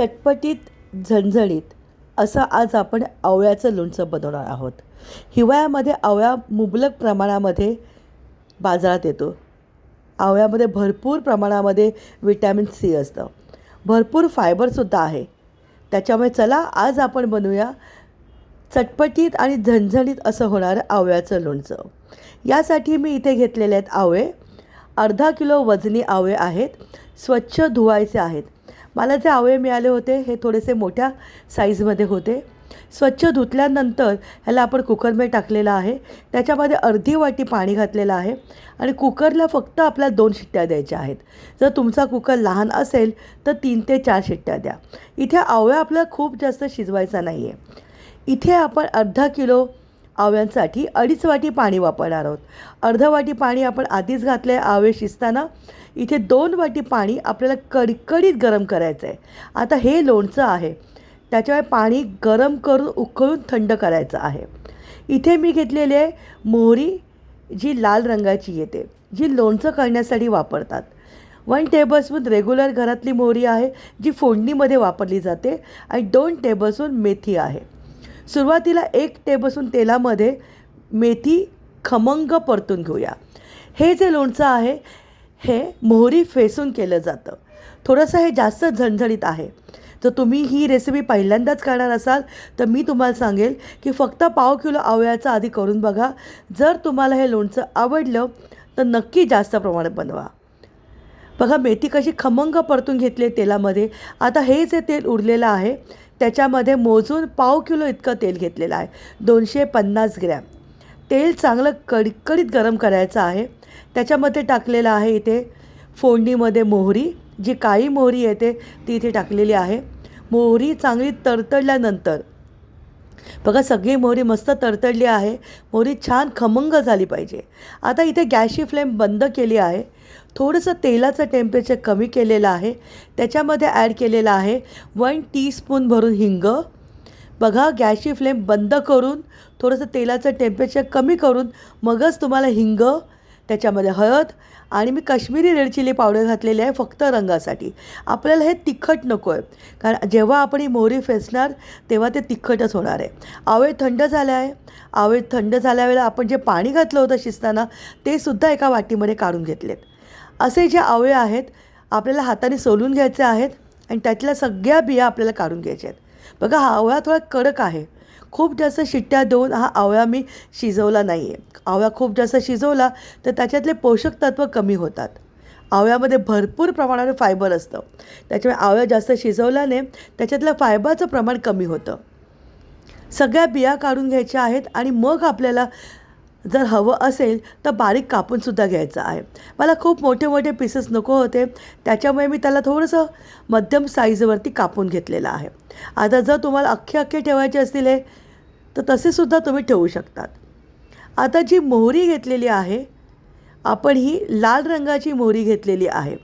चटपटीत झणझणीत असं आज आपण आवळ्याचं लोणचं बनवणार आहोत. हिवाळ्यामध्ये आवळा मुबलक प्रमाणामध्ये बाजारात येतो. आवळ्यामध्ये भरपूर प्रमाणामध्ये विटॅमिन सी असतं. भरपूर फायबरसुद्धा आहे. त्याच्यामुळे चला आज आपण बनवूया चटपटीत आणि झणझणीत असं होणारं आवळ्याचं लोणचं. यासाठी मी इथे घेतलेले आहेत आवळे. अर्धा किलो वजनी आवळे आहेत. स्वच्छ धुवायचे आहेत. मला जे आवळे मिळाले होते हे थोडेसे मोठ्या साईजमध्ये होते. स्वच्छ धुतल्यानंतर ह्याला आपण कुकरमध्ये टाकलेलं आहे. त्याच्यामध्ये अर्धी वाटी पाणी घातलेलं आहे आणि कुकरला फक्त आपल्याला दोन शिट्ट्या द्यायच्या आहेत. जर तुमचा कुकर लहान असेल तर तीन ते चार शिट्ट्या द्या. इथे आवळा आपल्याला खूप जास्त शिजवायचा नाही आहे इथे आपण अर्धा किलो आवळ्यांसाठी अडीच वाटी पाणी वापरणार आहोत. अर्धा वाटी पाणी आपण आधीच घातले आवळे शिजताना. इथे दोन वाटी पाणी आपल्याला कडकडीत गरम करायचं आहे आता हे लोणचं आहे. त्याच्यामुळे पाणी गरम करून उकळून थंड करायचं आहे. इथे मी घेतलेली आहे मोहरी जी लाल रंगाची येते जी लोणचं करण्यासाठी वापरतात. वन टेबलस्पून रेग्युलर घरातली मोहरी आहे जी फोडणीमध्ये वापरली जाते. आणि दोन टेबलस्पून मेथी आहे. सुरुवातीला एक टेबलस्पून तेलामध्ये मेथी खमंग परतून घेऊया. हे जे लोणचं आहे हे मोहरी फेसून केलं जातं. थोडंसं हे जास्त झणझणीत आहे. जर तुम्ही ही रेसिपी पहिल्यांदाच करणार असाल तर मी तुम्हाला सांगेल की फक्त पाव किलो आवळ्याचं आधी करून बघा. जर तुम्हाला हे लोणचं आवडलं तर नक्की जास्त प्रमाणात बनवा. बघा मेथी कशी खमंग परतून घेतली आहे तेलामध्ये. आता हे जे तेल उरलेलं आहे. त्याच्यामध्ये मोजून पाव किलो इतकं तेल घेतलेलं आहे. दोनशे पन्नास ग्रॅम. तेल चांगलं कडकडीत गरम करायचं आहे. त्याच्यामध्ये टाकलेलं आहे इथे फोडणीमध्ये मोहरी. जी काळी मोहरी येते ती इथे टाकलेली आहे. मोहरी चांगली तडतडल्यानंतर बघा सगळी मोहरी मस्त तरतडली आहे. मोहरी छान खमंग झाली पाहिजे. आता इथे गॅसची फ्लेम बंद केली आहे. थोडंसं तेलाचं टेम्परेचर कमी केलेलं आहे. त्याच्यामध्ये ॲड केलेलं आहे वन टीस्पून भरून हिंग. बघा गॅसची फ्लेम बंद करून थोडंसं तेलाचं टेम्परेचर कमी करून मगच तुम्हाला हिंग त्याच्यामध्ये हळद आणि मी काश्मीरी रेड चिली पावडर घातलेली आहे फक्त रंगासाठी. आपल्याला हे तिखट नको आहे. कारण जेव्हा आपण ही मोहरी फेसणार तेव्हा ते तिखटच होणार आहे. आवळे थंड झाले आहे. आवळे थंड झाल्यावेळेला आपण जे पाणी घातलं होतं शिजताना ते सुद्धा एका वाटीमध्ये काढून घेतलेत. असे जे आवळे आहेत आपल्याला हाताने सोलून घ्यायचे आहेत आणि त्यातल्या सगळ्या बिया आपल्याला काढून घ्यायच्या आहेत. बघा हा आवळा थोडा कडक आहे. खूप जास्त शिट्ट्या देऊन हा आवळा मी शिजवला नाही आहे आवळा खूप जास्त शिजवला तर त्याच्यातले पोषक तत्त्व कमी होतात. आवळ्यामध्ये भरपूर प्रमाणात फायबर असतं. त्याच्यामुळे आवळा जास्त शिजवल्याने त्याच्यातलं फायबरचं प्रमाण कमी होतं. सगळ्या बिया काढून घ्यायच्या आहेत आणि मग आपल्याला जर हवं असेल तर बारीक कापूनसुद्धा घ्यायचं आहे. मला खूप मोठे मोठे पीसेस नको होते. त्याच्यामुळे मी त्याला थोडंसं मध्यम साईजवरती कापून घेतलेलं आहे. आता जर तुम्हाला अख्खे अख्खे ठेवायचे असतील तर तसेसुद्धा तुम्ही ठेवू शकतात. आता जी मोहरी घेतलेली आहे आपण ही लाल रंगाची मोहरी घेतलेली आहे.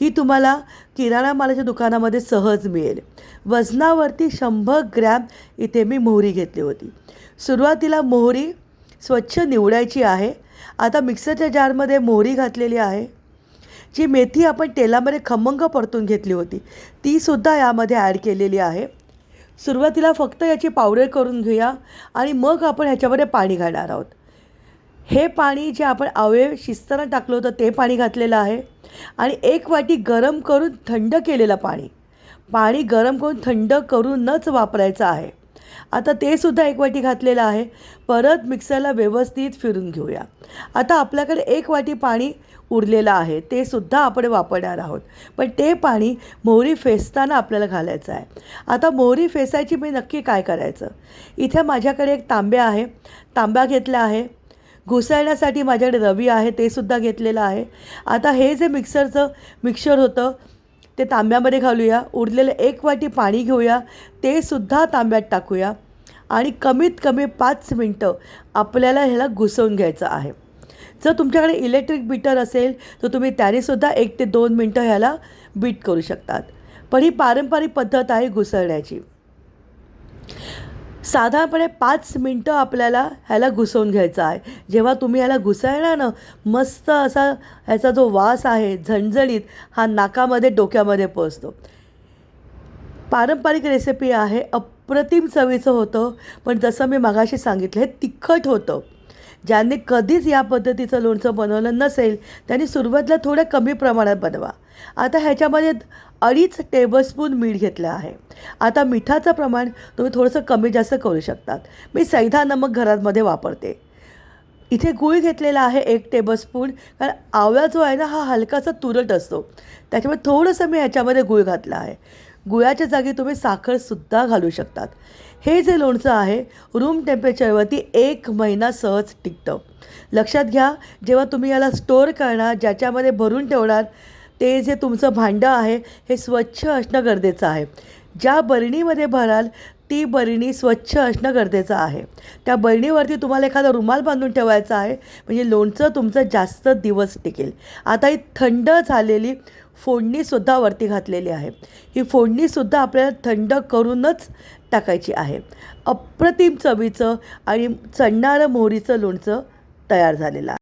ही तुम्हाला किराणा मालाच्या दुकानामध्ये सहज मिळेल. वजनावरती शंभर ग्रॅम इथे मी मोहरी घेतली होती. सुरुवातीला मोहरी स्वच्छ निवडायची आहे. आता मिक्सरच्या जारमध्ये मोहरी घातलेली आहे. जी मेथी आपण तेलामध्ये खमंग परतून घेतली होती तीसुद्धा यामध्ये ॲड केलेली आहे. सुरुवातीला फक्त याची पावडर करून घेऊया आणि मग आपण ह्याच्यामध्ये पाणी घालणार आहोत. हे पाणी जे आपण आवळे शिजताना टाकलं होतं ते पाणी घातलेलं आहे आणि एक वाटी गरम करून थंड केलेलं पाणी. पाणी गरम करून थंड करूनच वापरायचं आहे. आता ते सुद्धा एक वाटी घातलेलं आहे. परत मिक्सरला व्यवस्थित फिरून घेऊया. आता आपल्याकडे एक वाटी पाणी उरलेलं आहे. ते सुद्धा आपण वापरणार आहोत. पण ते पाणी मोहरी फेसताना आपल्याला घालायचं आहे. आता मोहरी फेसायची मी नक्की काय करायचं? इथे माझ्याकडे एक तांब्या आहे. तांब्या घेतला आहे. घुसळण्यासाठी माझ्याकडे रवी आहे. ते सुद्धा घेतलेलं आहे. आता हे जे मिक्सरचं मिक्सर होतं ते तांब्यामध्ये घालूया. उरलेलं एक वाटी पाणी घेऊया. ते सुद्धा तांब्यात टाकूया. आणि कमीत कमी पाच मिनटं आपल्याला ह्याला घुसवून घ्यायचं आहे. जर तुमच्याकडे इलेक्ट्रिक बीटर असेल तर तुम्ही त्यानेसुद्धा एक ते दोन मिनटं ह्याला बीट करू शकतात. पण ही पारंपरिक पद्धत आहे घुसळण्याची. साधारणपणे पाच मिनटं आपल्याला ह्याला घुसवून घ्यायचं आहे. जेव्हा तुम्ही ह्याला घुसळणार ना मस्त असा ह्याचा जो वास आहे झणझणीत हा नाकामध्ये डोक्यामध्ये पोचतो पारंपरिक रेसिपी आहे अप्रतिम चवीचं होतं पण जसं मी मगाशी सांगितलं हे तिखट होतं. ज्यांनी कधीच या पद्धतीचं लोणचं बनवलं नसेल त्यांनी सुरुवातीला थोडं कमी प्रमाणात बनवा. आता ह्याच्यामध्ये अडीच टेबलस्पून मीठ घेतलं आहे. आता मिठाचं प्रमाण तुम्ही थोडंसं कमी जास्त करू शकतात. मी सैधा नमक घरामध्ये वापरते. इथे गूळ घेतलेला आहे एक टेबलस्पून कारण आवळा जो आहे ना हा हलकासा तुरट असतो. त्याच्यामुळे थोडंसं मी ह्याच्यामध्ये गूळ घातला आहे. गुळाच्या जागी तुम्ही साखरसुद्धा घालू शकतात. हे जे लोणचं आहे रूम टेम्परेचरवरती एक महिना सहज टिकतं. लक्षात घ्या जेव्हा तुम्ही याला स्टोअर करणार ज्याच्यामध्ये भरून ठेवणार ते जे तुमचं भांडं आहे हे स्वच्छ असणं गरजेचं आहे. ज्या बरणीमध्ये भराल ती बरणी स्वच्छ असणं गरजेचं आहे. त्या बरणीवरती तुम्हाला एखादा रुमाल बांधून ठेवायचा आहे म्हणजे लोणचं तुमचं जास्त दिवस टिकेल. आता ही थंड झालेली फोडणीसुद्धा वरती घातलेली आहे. ही फोडणीसुद्धा आपल्याला थंड करूनच टाकायची आहे. अप्रतिम चवीचं आणि चढणारं मोहरीचं लोणचं तयार झालेलं आहे.